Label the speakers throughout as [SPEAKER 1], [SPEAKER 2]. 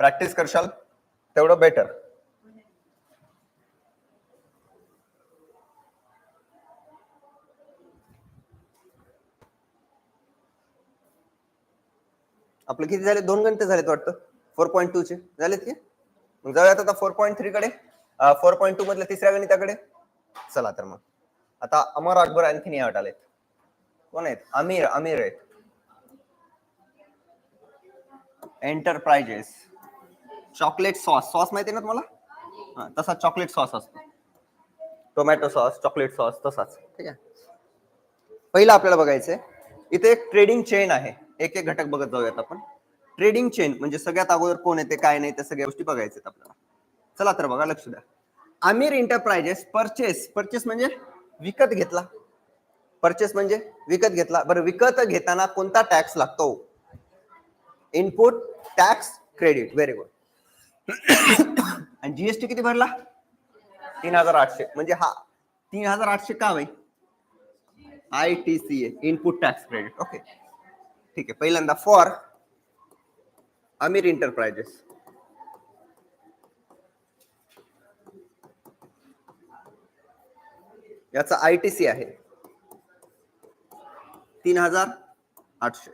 [SPEAKER 1] Practice करशाल तेवढं better आपले किती झाले? दोन घंटे झालेत वाटतं. फोर पॉईंट टू चे. झालेत की? मग जाऊयात आता फोर पॉईंट थ्री कडे. फोर पॉईंट टू मधल्या तिसऱ्या गणिताकडे. चला तर मग. आता अमर अकबर आणखीन या आलेत कोण आहेत? अमीर अमीर आहेत. Enterprises chocolate sauce. सॉस माहिती ना तुम्हाला? तसा चॉकलेट सॉस असतो. टोमॅटो सॉस चॉकलेट सॉस तसाच. ठीक आहे? पहिलं आपल्याला बघायचंय इथे एक ट्रेडिंग चेन आहे. एक एक घटक बघत जाऊयात आपण. ट्रेडिंग चेन म्हणजे सगळ्यात अगोदर कोण येते काय नाही त्या सगळ्या गोष्टी बघायच्यात आपल्याला. चला तर बघा लक्ष द्या. आमिर एंटरप्राइजेस परचेस परचेस म्हणजे विकत घेतला. परचेस म्हणजे विकत घेतला. बरं विकत घेताना कोणता टॅक्स लागतो? Input tax credit very good आणि जीएसटी किती भरला? तीन हजार आठशे. म्हणजे हा तीन हजार आठशे का भाई I T C a input tax credit okay ठीक आहे. पहिल्यांदा फॉर अमीर इंटरप्राइजेस याचा आय टी सी आहे. तीन हजार आठशे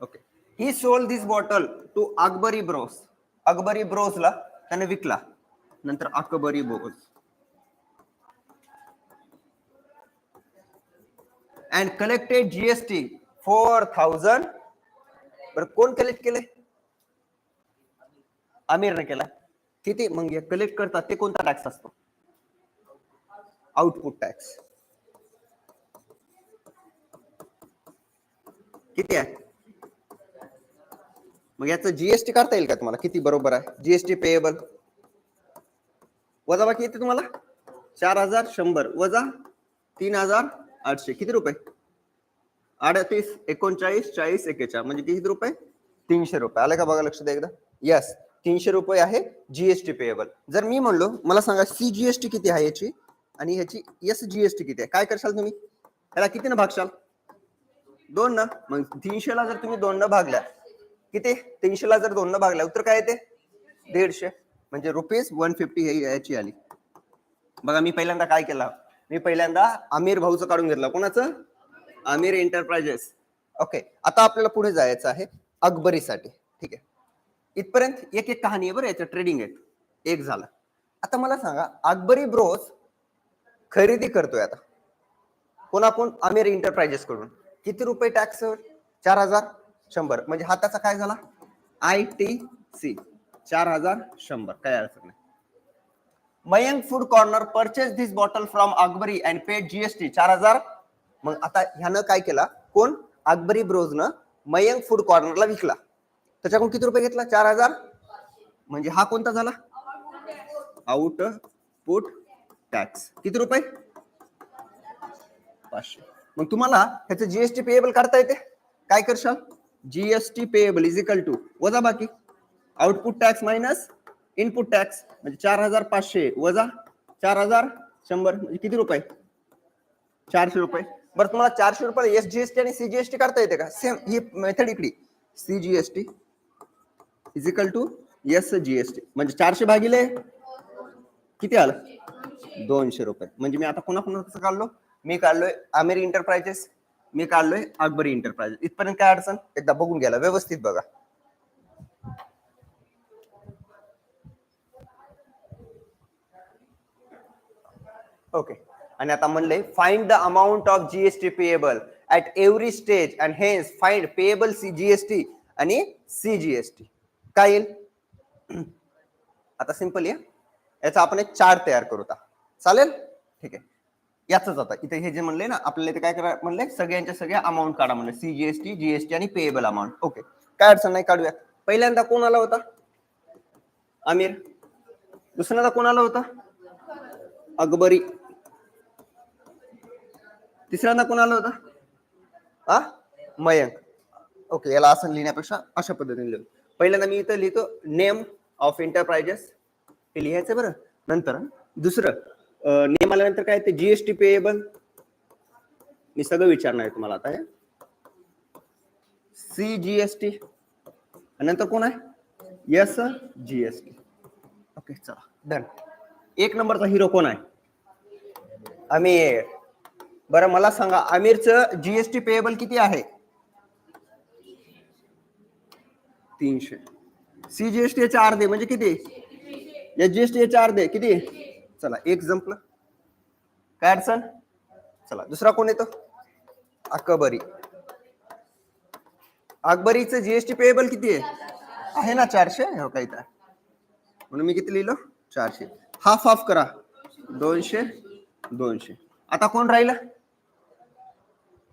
[SPEAKER 1] okay he sold this bottle to Akbari bros Akbari ब्रोसला त्याने विकला. नंतर Akbari bros and collected GST four thousand बरं कोण कलेक्ट केले आमिरने केला. किती? मग कलेक्ट करतात ते कोणता टॅक्स असतो? आउटपुट टॅक्स किती आहे? मग याचं जीएसटी काढता येईल का तुम्हाला? किती बरोबर आहे? जीएसटी पेएबल वजा बाकी येते तुम्हाला? चार हजार शंभर. वजा तीन हजार आठशे. किती रुपये? अडतीस एकोणचाळीस चाळीस एकेचाळीस म्हणजे किती रुपये? तीनशे रुपये. आले का बघा लक्ष द्या एकदा. यस तीनशे रुपये आहे जीएसटी पेएबल जर मी म्हणलो मला सांगा सी जीएसटी किती आहे याची? आणि ह्याची एस जीएसटी किती आहे? काय करशाल तुम्ही? याला किती ना भागशाल? दोन ना मग तीनशेला जर तुम्ही दोन न भागल्या किती? तीनशेला जर दोन भागला भागल्या उत्तर काय येते? दीडशे. म्हणजे रुपीज वन फिफ्टी हे याची आली. बघा मी पहिल्यांदा काय केलं? मी पहिल्यांदा आमिर भाऊचं काढून घेतलं. कोणाचं? आमिर एंटरप्राइजेस ओके आता आपल्याला पुढे जायचं आहे अकबरीसाठी. ठीक आहे. इथपर्यंत एक एक कहाणी आहे बरं याच्या ट्रेडिंग आहे. एक झालं. आता मला सांगा अकबरी ब्रोस खरेदी करतोय आता. कोणाकोण आमिर एंटरप्राइजेस कडून. किती रुपये टॅक्स चार हजार? शंभर. म्हणजे हाताचा काय झाला? आय टी सी चार हजार शंभर. काय अडचण नाही. Mayank food corner purchase this bottle from Akbari and paid GST चार हजार. मग आता ह्यानं काय केला? कोण? अकबरी ब्रोजनं मयंक फूड कॉर्नरला विकला. त्याच्याकडून किती रुपये घेतला? चार हजार. म्हणजे हा कोणता झाला? आउट पुट टॅक्स किती रुपये? पाचशे. मग तुम्हाला ह्याचं जीएसटी पेएबल काढता येते? काय करशाल? GST payable is equal to वजा बाकी? Output tax minus input tax म्हणजे चार हज़ार पाचशे वजा चार हज़ार शंभर, म्हणजे किती रुपये? चारशे रुपये. बरं, तुम्हाला चारशे रुपये एस जीएसटी आणि सीजीएसटी काढता येते का? सेम ही मेथड इकडे. CGST is equal to S GST म्हणजे चारशे भागिले किती आलं? दोनशे रुपये. म्हणजे मी आता कोणा कोणाचं काढलो. मी काढलोय आमिर एंटरप्राइजेस मी काढलोय अकबरी एंटरप्राइजेस इथपर्यंत काय अडचण? एकदा बघून घ्यायला व्यवस्थित बघा. ओके आणि आता म्हणले find the amount of GST payable at every stage and hence find payable C GST आणि सी जीएसटी काय येईल? आता सिंपल आहे याचा आपण एक चार्ट तयार करू चालेल? ठीक आहे. याच आता इथे हे जे म्हणले ना आपल्याला इथे काय करा म्हणले सगळ्यांच्या सगळ्या अमाऊंट काढा म्हणले. सीजीएसटी जीएसटी आणि पेएबल अमाऊंट ओके काय अडचण नाही काढूया. पहिल्यांदा कोण आला होता? आमिर. दुसऱ्यांदा कोण आला होता? अकबरी. तिसऱ्यांदा कोण आला होता? हा मयंक. ओके याला असं लिहिण्यापेक्षा अशा पद्धतीने लिहू. पहिल्यांदा मी इथं लिहितो नेम ऑफ एंटरप्राइजेस हे लिहायचं बरं. नंतर दुसरं नेम आल्यानंतर काय ते जीएसटी पेएबल मी सगळं विचारणार आहे तुम्हाला आता सी जीएसटी आणि नंतर कोण आहे? यस जीएसटी ओके चला. डन एक नंबरचा हिरो कोण आहे? आमिर. बरं मला सांगा आमिरचं जीएसटी पेएबल किती आहे? तीनशे. सी जीएसटी याच्या अर्धे म्हणजे किती? या जीएसटी याच्या अर्धे किती? चला एक जंपलं काय अडचण? चला दुसरा कोण येतो? अकबरी. अकबरीचं जीएसटी पेएबल किती आहे? ना चारशे? हो काही तर म्हणून मी किती लिहिलं? चारशे. हाफ हाफ करा. दोनशे दोनशे. आता कोण राहिलं?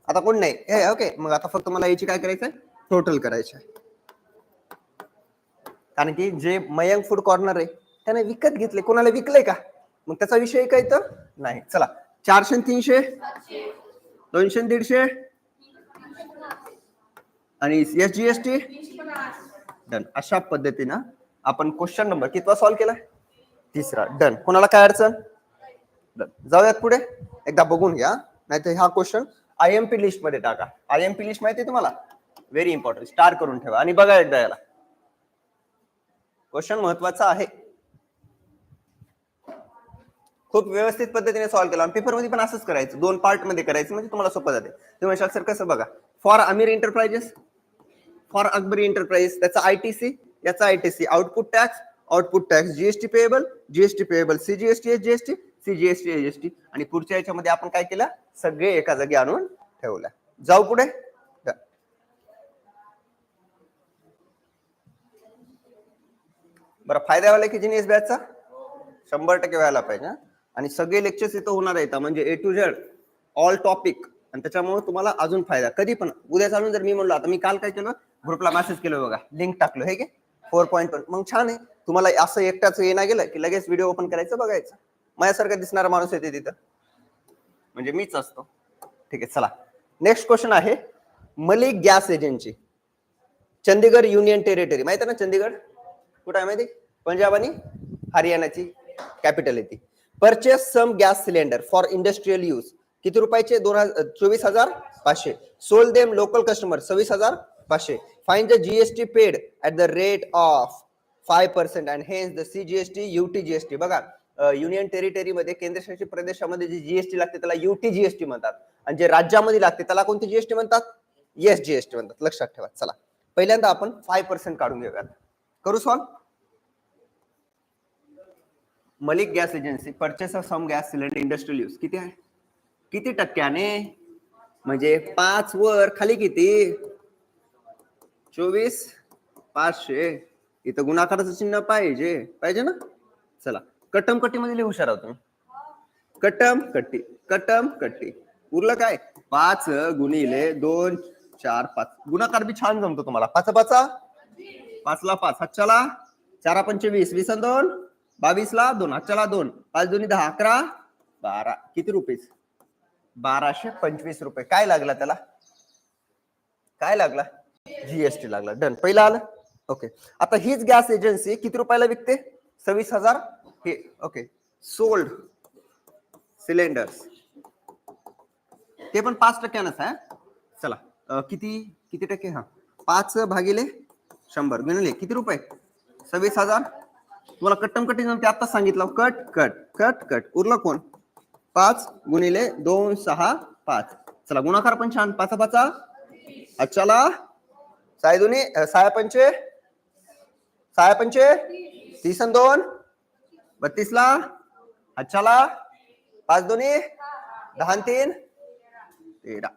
[SPEAKER 1] आता कोण नाही? हे ओके मग आता फक्त मला याची काय करायचंय? टोटल करायचं आहे कारण की जे मयंक फूड कॉर्नर आहे त्याने विकत घेतले. कोणाला विकलंय का? मग त्याचा विषय काय तर? नाही. चला. चारशे तीनशे? दोनशे दीडशे? आणि S G S T done अशा पद्धतीनं आपण क्वेश्चन नंबर कितवा सॉल्व्ह केला तिसरा. डन कोणाला काय अडचण? डन जाऊयात पुढे. एकदा बघून घ्या. नाहीतर हा क्वेश्चन आय एम पी लिस्टमध्ये टाका. आय एम पी लिस्ट माहिती आहे तुम्हाला? व्हेरी इम्पॉर्टंट स्टार करून ठेवा. आणि बघा एकदा याला. क्वेश्चन महत्त्वाचा आहे. खूप व्यवस्थित पद्धतीने सॉल्व्ह केला. आणि पेपरमध्ये पण असंच करायचं. दोन पार्टमध्ये करायचं म्हणजे तुम्हाला सोपं जाते. तुम्ही म्हणशाल सर कसं बघा? For Amir enterprises for Akbari enterprises त्याचा आयटीसी याचा ITC output tax output tax GST payable GST payable CGST S GST CGST SGST आणि पुढच्या याच्यामध्ये आपण काय केलं? सगळे एका जागी आणून ठेवलं. जाऊ पुढे. बरं फायदा व्हायला की जिनियस बॅचचा शंभर टक्के व्हायला पाहिजे आणि सगळे लेक्चर्स इथं होणार आहेत. म्हणजे A to Z all topic आणि त्याच्यामुळे तुम्हाला अजून फायदा. कधी पण उद्या चालून जर मी म्हणलो आता मी काल काय केलं? ग्रुपला मेसेज केलं बघा. लिंक टाकलो हे की फोर पॉईंट मग छान आहे. तुम्हाला असं एकटाच येणं गेलं की लगेच व्हिडिओ ओपन करायचं बघायचं. माझ्यासारखा दिसणारा माणूस येते तिथं. म्हणजे मीच असतो. ठीक आहे चला. नेक्स्ट क्वेश्चन आहे Malik gas agency. Chandigarh union territory. माहिती आहे ना चंदीगड? कुठं आहे माहिती? पंजाब आणि हरियाणाची कॅपिटल आहे ती. Purchase some gas cylinder for industrial use किती रुपयाचे? दोन हजार चोवीस हजार पाचशे. सोल देम लोकल कस्टमर सव्वीस हजार पाचशे. Find the GST paid at the rate of five percent and hence the C GST UT GST बघा युनियन टेरिटरीमध्ये केंद्रशासित प्रदेशामध्ये जी जीएसटी लागते त्याला युटी जीएसटी म्हणतात. आणि जे राज्यामध्ये लागते त्याला कोणती जीएसटी म्हणतात? येस जीएसटी म्हणतात. लक्षात ठेवा. चला. पहिल्यांदा आपण फाय पर्सेंट काढून घेऊयात. करू solve Malik gas agency purchase of some gas cylinder industrial use. किती आहे? किती टक्क्याने? म्हणजे पाच वर खाली किती? चोवीस? पाचशे. इथं गुणाकाराचं चिन्ह पाहिजे. पाहिजे ना? चला. कट्टम कट्टी मध्ये लिहू हुशार तुम्ही. कट्टम कट्टी. कट्टम कट्टी. उरलं काय? पाच गुणिले दोन चार पाच. गुणाकार बी छान जमतो तुम्हाला. पाच पाचा पाचला पाच. हातच्याला? चारा पंचवीस वीस दोन? बावीसला दोन हातच्याला दोन. पाच दोन्ही दहा अकरा. बारा. किती रुपये बाराशे पंचवीस रुपये. काय लागला त्याला? काय लागला? जीएसटी लागला. डन पहिला आलं? ओके आता हीच गॅस एजन्सी किती रुपयाला विकते? सव्वीस हजार? हे ओके सोल्ड सिलेंडर्स ते पण पाच टक्क्यानंच आहे चला. किती? किती टक्के? हा. पाच भागिले शंभर. गुणिले किती रुपये? सव्वीस हजार? तुम्हाला कट्टम कटिंग ते आता सांगितलं. Cut cut cut cut. उरलं कोण? पाच गुणिले दोन सहा पाच. चला गुणाकार पण छान. पाचा पाचा. अच्छाला साय दोन्ही अं, साया पंचे. साया पंचे. तीस आणि दोन. बत्तीसला अच्छाला पाच दोन्ही. दहा तीन. तेरा.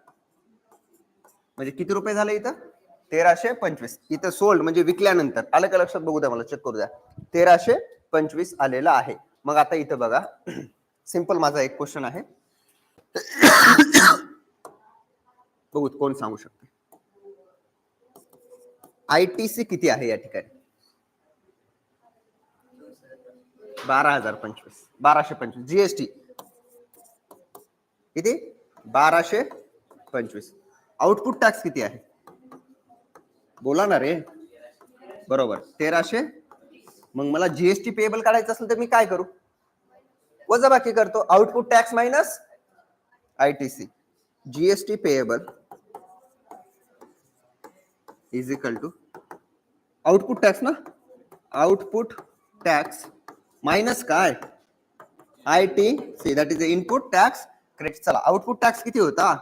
[SPEAKER 1] म्हणजे किती रुपये झाले इथं? तेराशे पंचवीस. इथं सोल्ड म्हणजे विकल्यानंतर. आलं का लक्षात? बघू द्या मला चेक करू द्या. तेराशे पंचवीस आलेला आहे. मग आता इथं बघा. सिंपल माझा एक क्वेश्चन आहे. बघू कोण सांगू शकते? आयटीसी किती आहे या ठिकाणी? बारा हजार पंचवीस. बाराशे पंचवीस. जीएसटी किती? बाराशे पंचवीस. आउटपुट टॅक्स किती आहे? बोला ना रे. बरोबर. तेराशे? मग मला जीएसटी पेएबल काढायचं असेल तर मी काय करू? वजाबाकी करतो. Output tax minus ITC GST payable is equal to output tax ना? आउटपुट टॅक्स मायनस काय? I T C that is input tax credit चला आउटपुट टॅक्स किती होता?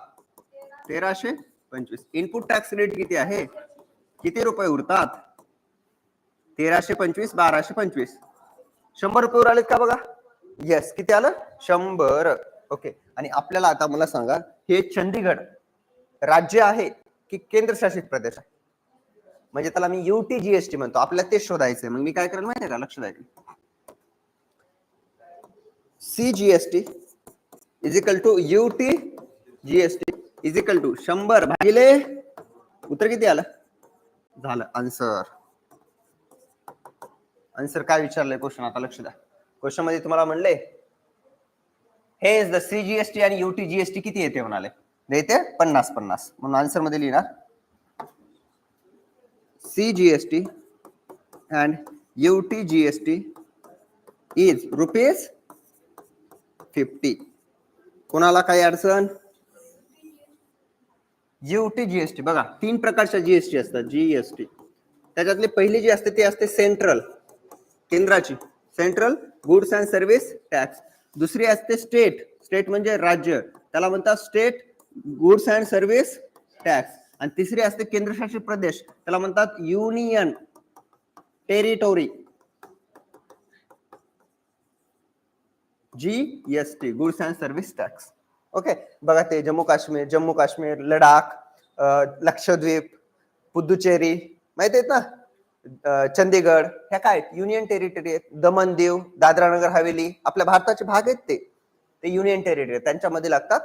[SPEAKER 1] तेराशे पंचवीस. इनपुट टॅक्स रेट किती आहे? किती रुपये उरतात? तेराशे पंचवीस बाराशे पंचवीस. शंभर रुपये उर आलेत का बघा? येस किती आलं? शंभर. ओके आणि आपल्याला आता मला सांगा हे चंदीगड राज्य आहे की केंद्रशासित प्रदेश आहे? म्हणजे त्याला मी युटी जीएसटी म्हणतो. आपल्याला ते शोधायचंय. मग मी काय करेल माहितीये का? लक्ष द्यायचं C GST is equal to UT GST is equal to शंभर भागिले उत्तर किती आलं? झालं. आन्सर आन्सर काय विचारलंय? क्वेश्चन आता लक्ष द्या. क्वेश्चनमध्ये तुम्हाला म्हणले हे इज द सीजीएसटी आणि युटी जीएसटी किती येते म्हणाले? येते पन्नास पन्नास. म्हणून आन्सरमध्ये लिहिणार CGST and UT GST is rupees fifty कोणाला काही अडचण? जीओटी जीएसटी बघा तीन प्रकारच्या जीएसटी असतात जीएसटी त्याच्यातली पहिली जी असते ती असते सेंट्रल केंद्राची. Central goods and service tax दुसरी असते स्टेट स्टेट म्हणजे राज्य. त्याला म्हणतात state goods and service tax आणि तिसरी असते केंद्रशासित प्रदेश. त्याला म्हणतात union territory G S T goods and service tax okay. बघा ते जम्मू काश्मीर जम्मू काश्मीर लडाख लक्षद्वीप पुदुचेरी माहिती आहेत ना? चंदीगड ह्या काय युनियन टेरिटरी आहेत. दमन दीव दादरा नगर हवेली आपल्या भारताचे भाग आहेत ते. ते युनियन टेरिटरी त्यांच्यामध्ये लागतात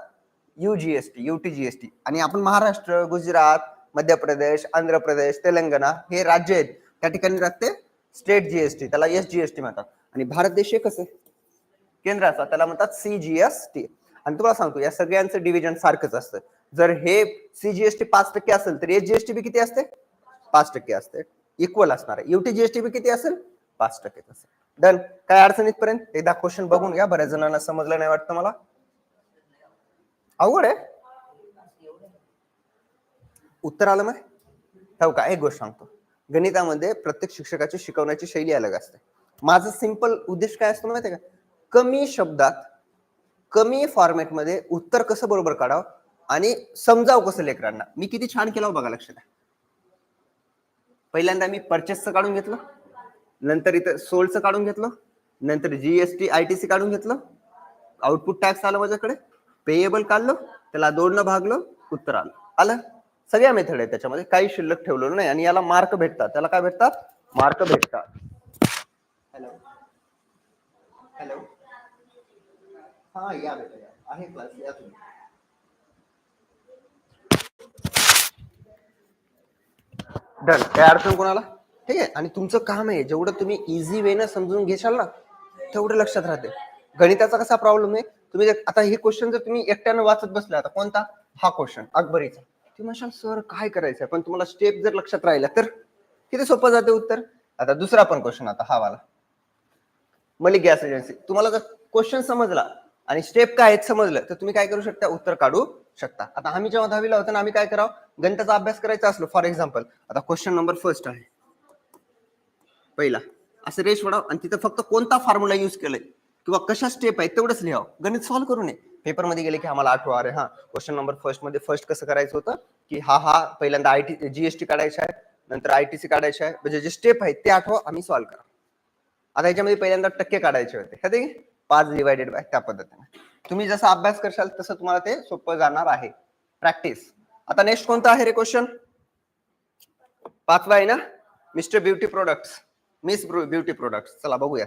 [SPEAKER 1] युजीएसटी युटीजीएसटी आणि आपण महाराष्ट्र गुजरात मध्य प्रदेश आंध्र प्रदेश तेलंगणा हे राज्य आहेत. त्या ठिकाणी लागते स्टेट जीएसटी त्याला एस जीएसटी म्हणतात. आणि भारत देश एकच आहे केंद्राचा त्याला म्हणतात सीजीएसटी आणि तुला सांगतो या सगळ्यांचं डिव्हिजन सारखंच असतं. जर हे सीजीएसटी पाच टक्के असेल तर एसजीएसटी बी किती असते? पाच टक्के असते. इक्वल असणार आहे. युटी जीएसटी बी किती असेल? पाच टक्के असेल. डन काय अडचणीत पर्यंत एकदा क्वेश्चन बघून घ्या. बऱ्याच जणांना समजलं नाही वाटतं मला. अवघड आहे. उत्तर आलं मग? हो का? एक गोष्ट सांगतो. गणितामध्ये प्रत्येक शिक्षकाची शिकवण्याची शैली अलग असते. माझं सिंपल उद्देश काय असतो माहितीये का? कमी शब्दात कमी फॉर्मॅटमध्ये उत्तर कसं बरोबर काढावं आणि समजावं कसं लेकरांना? मी किती छान केलं हो बघा लक्षात. पहिल्यांदा मी परचेसचं काढून घेतलं नंतर इथं सोल्डचं काढून घेतलं नंतर जीएसटी आयटीसी काढून घेतलं आउटपुट टॅक्स आलं माझ्याकडे पेएबल काढलं त्याला दोन भागलं उत्तर आलं. आलं? सगळ्या मेथड आहे त्याच्यामध्ये काही शिल्लक ठेवलेलं नाही आणि याला मार्क भेटतात. त्याला काय भेटतात? मार्क भेटतात. हॅलो हॅलो हा या बेटा या. आहे क्लास या तुम्ही. डन काय अडचण कोणाला? ठीक आहे आणि तुमचं काम आहे जेवढं तुम्ही इझी वेनं समजून घेशाल ना तेवढं लक्षात राहते. गणिताचा कसा प्रॉब्लेम आहे? तुम्ही आता हे क्वेश्चन जर तुम्ही एकट्यानं वाचत बसले आता कोणता? हा क्वेश्चन अकबरीचा. तुम्ही म्हणशाल सर काय करायचं पण तुम्हाला स्टेप जर लक्षात राहिला तर? किती सोपं जाते उत्तर? आता दुसरा पण क्वेश्चन आता हा वाला. Malik gas agency. तुम्हाला जर क्वेश्चन समजला आणि स्टेप काय आहेत समजलं तर तुम्ही काय करू शकता? उत्तर काढू शकता. आता आम्ही जेव्हा दहावीला होतो ना आम्ही काय करावं? गणिताचा अभ्यास करायचा असलो फॉर एक्झाम्पल आता क्वेश्चन नंबर फर्स्ट आहे. पहिला. असं रेश वडाव आणि तिथं फक्त कोणता फॉर्म्युला युज केलाय? किंवा कशा स्टेप आहेत तेवढंच लिहावं. गणित सॉल्व्ह करू नये. पेपरमध्ये गेले की आम्हाला आठवा अरे हा क्वेश्चन नंबर फर्स्टमध्ये फर्स्ट कसं करायचं होतं? की हा हा पहिल्यांदा आय टी जीएसटी काढायचा आहे नंतर आयटीसी काढायचे आहे. म्हणजे जे स्टेप आहेत ते आठवा आम्ही सॉल्व्ह करा. आता याच्यामध्ये पहिल्यांदा टक्के काढायचे होते. हे ते पाच डिवायडेड बाय त्या पद्धतीने. तुम्ही जसा अभ्यास करशाल तसं तुम्हाला ते सोपं जाणार आहे. प्रॅक्टिस आता नेक्स्ट कोणता आहे रे क्वेश्चन पाचवा आहे ना? Mister beauty products miss beauty products चला बघूया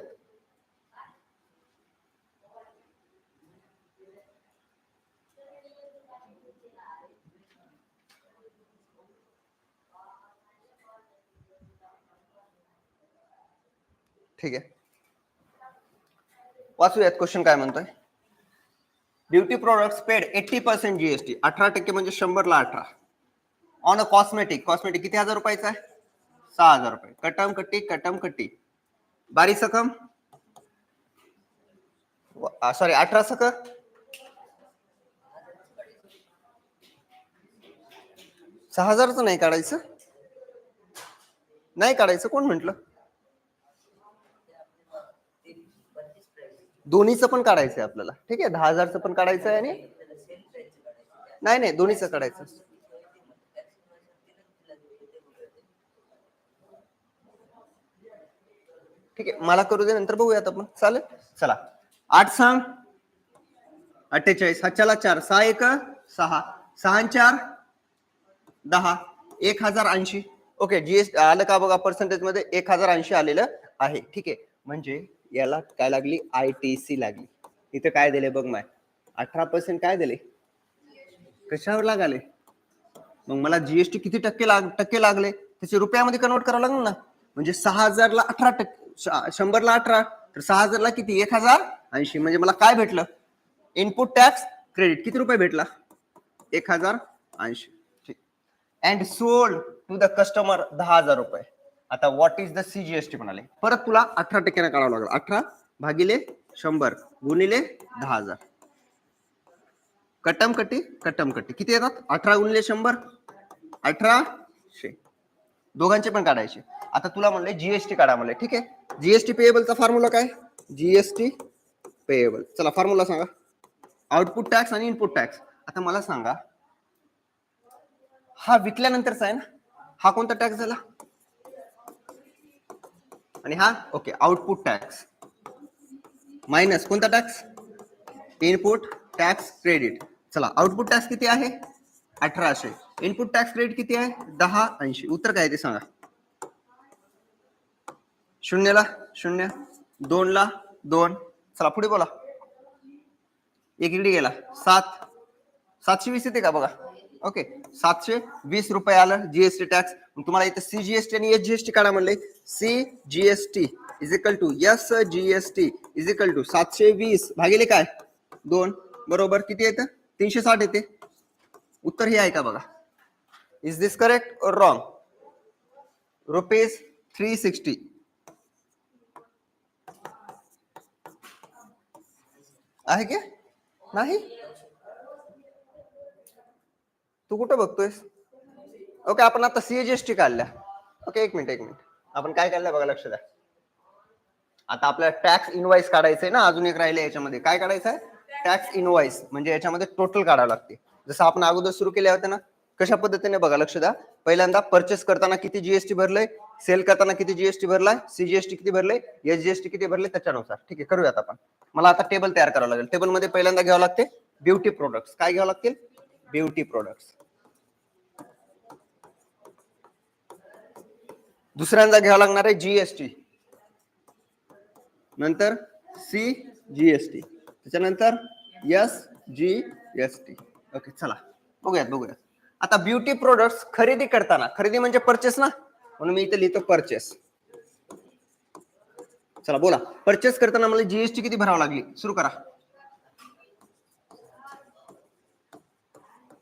[SPEAKER 1] ठीक आहे. वाचूयात. क्वेश्चन काय म्हणतोय? Beauty products paid eighty percent GST अठरा टक्के म्हणजे शंभरला अठरा. ऑन अ कॉस्मेटिक कॉस्मेटिक किती हजार रुपयाचा आहे? सहा हजार रुपये. कटम कट्टी कटम कट्टी. बारी सकम? सॉरी अठरा सक? सहा हजारच नाही काढायचं? नाही काढायचं? कोण म्हटलं? दोन्हीचं पण काढायचं आहे आपल्याला. ठीक आहे? दहा हजारचं पण काढायचं आहे आणि नाही नाही दोन्हीचं काढायचं. ठीक आहे मला करू दे नंतर बघूयात आपण. चालेल? चला. आठ सांग अठ्ठेचाळीस. हाच्याला चार. सहा एक सहा. सहा चार दहा. एक हजार ऐंशी. ओके जीएस आलं का बघा पर्सेंटेजमध्ये एक हजार ऐंशी आलेलं आहे. ठीक आहे. म्हणजे याला काय लागली? आय टी सी लागली. इथे काय दिले बघ माय? अठरा पर्सेंट काय दिले? कशावर लागाले? मग मला जीएसटी किती टक्के लाग टक्के लागले? त्याचे रुपयामध्ये कन्वर्ट करावं लागलं ना. म्हणजे सहा हजारला अठरा टक्के शंभरला अठरा तर सहा हजारला किती? एक हजार ऐंशी. म्हणजे मला काय भेटलं? इनपुट टॅक्स क्रेडिट किती रुपये भेटला? एक हजार ऐंशी. ठीक. And sold to the customer दहा हजार रुपये. आता व्हॉट इज द सीजीएसटी म्हणाले. परत तुला अठरा टक्क्याने काढावं लागलं. अठरा भागिले शंभर गुणिले दहा हजार. कटम कटी कटम कटी किती येतात? अठरा गुणिले शंभर? अठराशे दोघांचे पण काढायचे. आता तुला म्हणले जीएसटी काढा म्हणले. ठीक आहे? जीएसटी पेएबलचा फॉर्म्युला काय? जीएसटी पेएबल चला फॉर्म्युला सांगा. आउटपुट टॅक्स आणि इनपुट टॅक्स आता मला सांगा. हा विकल्यानंतरचा आहे ना? हा कोणता टॅक्स झाला? आणि हा ओके आउटपुट टॅक्स मायनस कोणता टॅक्स इनपुट टॅक्स क्रेडिट चला आउटपुट टॅक्स किती आहे? अठराशे. इनपुट टॅक्स क्रेडिट किती आहे? दहा ऐंशी. उत्तर काय आहे ते सांगा. शून्यला शून्य. दोनला दोन. चला पुढे बोला. एक इकडे गेला. सात. सातशे वीस येते का बघा? ओके. सातशे वीस रुपये आलं जीएसटी टॅक्स तुम्हाला इथे सी जीएसटी आणि एस जीएसटी काढा म्हणले. C GST is equal to S GST is equal to सातशे वीस भागिले काय? दोन. बरोबर किती येतं? तीनशे साठ येते. उत्तर हे आहे का बघा. इज दिस करेक्ट और रॉंग रुपीज थ्री सिक्स्टी आहे की? नाही? तू कुठं बघतोयस? ओके आपण आता सीएजीएसटी काढल्या. ओके एक मिनिट एक मिनिट. आपण काय काढलं बघा लक्ष द्या. आता आपल्याला टॅक्स इनवाईस काढायचंय ना अजून एक राहिले याच्यामध्ये. काय काढायचं आहे टॅक्स इनवाईस म्हणजे याच्यामध्ये टोटल काढावं लागते. जसं आपण अगोदर सुरू केले होते ना कशा पद्धतीने बघा लक्ष द्या. पहिल्यांदा परचेस करताना किती जीएसटी भरलंय सेल करताना किती जीएसटी भरलाय सीजीएसटी किती भरले एसजीएसटी किती भरले त्याच्यानुसार. ठीक आहे करूयात आपण. मला आता टेबल तयार करावं लागेल. टेबलमध्ये पहिल्यांदा घ्यावं लागते ब्युटी प्रोडक्ट्स काय घ्यावं लागतील? ब्युटी प्रोडक्ट्स दुसऱ्यांदा घ्यावं लागणार आहे जीएसटी नंतर सी जीएसटी त्याच्यानंतर S G S T okay चला. बघूयात बघूयात. आता ब्युटी प्रोडक्ट्स खरेदी करताना खरेदी म्हणजे परचेस ना? म्हणून मी इथे लिहितो परचेस चला बोला. परचेस करताना मला जीएसटी किती भरावं लागली? सुरू करा.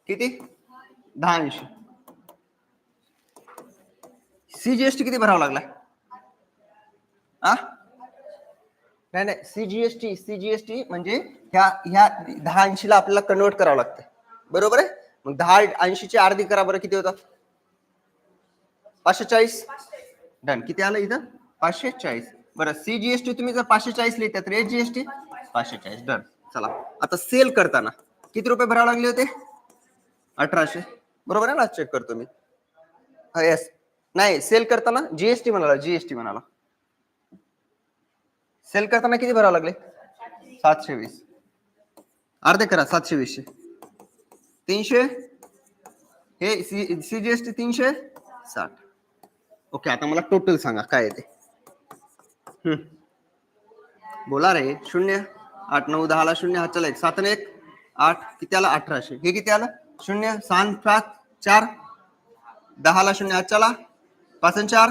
[SPEAKER 1] किती? दहा ऐंशी सीजीएसटी किती भरावा लागलाय आ? नाही नाही सीजीएसटी सीजीएसटी म्हणजे ह्या ह्या दहा ऐंशीला आपल्याला कन्वर्ट करावं लागतं. बरोबर आहे? मग दहा ऐंशीची अर्धी करा बरं किती होतात पाचशे चाळीस डन. किती आलं इथं? पाचशे चाळीस बरं सीजीएसटी तुम्ही जर पाचशे चाळीस लिहिता तर टी पाचशे चाळीस डन. चला. आता सेल करताना किती रुपये भरावे लागले होते? अठराशे. बरोबर आहे ना? चेक करतो मी. येस नाही सेल करताना जीएसटी म्हणाला जीएसटी म्हणाला. सेल करताना किती भरावं लागले? सातशे वीस. अर्धे करा सातशे वीसशे. तीनशे? हे सी सीजीएसटी तीनशे? साठ. ओके आता मला टोटल सांगा काय आहे ते? हम्म. बोला रे शून्य आठ नऊ दहाला शून्य हा चला एक सात एक आठ किती आला अठराशे? हे किती आलं? शून्य सहा सात चार दहाला शून्य हा चला पाच आणि चार?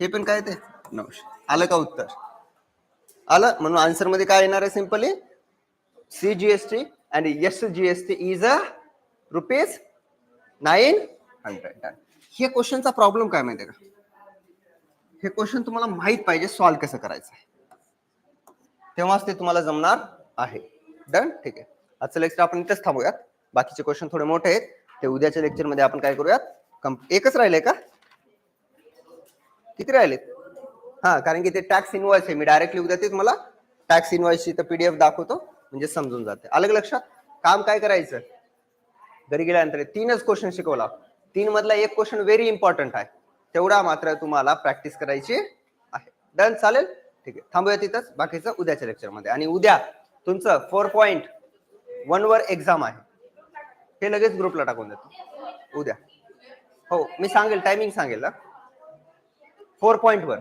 [SPEAKER 1] हे पण काय ते? नऊशे. आलं का उत्तर? आलं? म्हणून आन्सरमध्ये काय येणार आहे simply C GST and S GST is a rupees nine hundred हे क्वेश्चनचा प्रॉब्लेम काय माहितीये का? हे क्वेश्चन तुम्हाला माहीत पाहिजे सॉल्व्ह कसं करायचं आहे. तेव्हाच ते तुम्हाला जमणार आहे. डन ठीक आहे. आजचं लेक्चर आपण इथेच थांबूयात. बाकीचे क्वेश्चन थोडे मोठे आहेत. ते उद्याच्या लेक्चरमध्ये आपण काय करूयात? कम- एकच राहिले का? किती राहिलेत? हा कारण की ते टॅक्स इनवॉइस आहे. मी डायरेक्टली उद्या तेच मला टॅक्स इनवॉइसची तर पीडीएफ दाखवतो. म्हणजे समजून जाते. अलग लक्षात? काम काय करायचं? घरी गेल्यानंतर तीनच क्वेश्चन शिकवला. तीन मधला एक क्वेश्चन व्हेरी इम्पॉर्टंट आहे. तेवढा मात्र तुम्हाला प्रॅक्टिस करायची आहे. डन चालेल? ठीक आहे. थांबूया तिथंच. बाकीचं उद्याच्या लेक्चरमध्ये आणि उद्या तुमचं फोर पॉईंट वन वर एक्झाम आहे. हे लगेच ग्रुपला टाकून देतो. उद्या. हो मी सांगेल. टायमिंग सांगेल ना फोर पॉईंट वर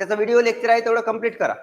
[SPEAKER 1] त्याचा व्हिडिओ लेक्चर आहे तेवढं कंप्लीट करा.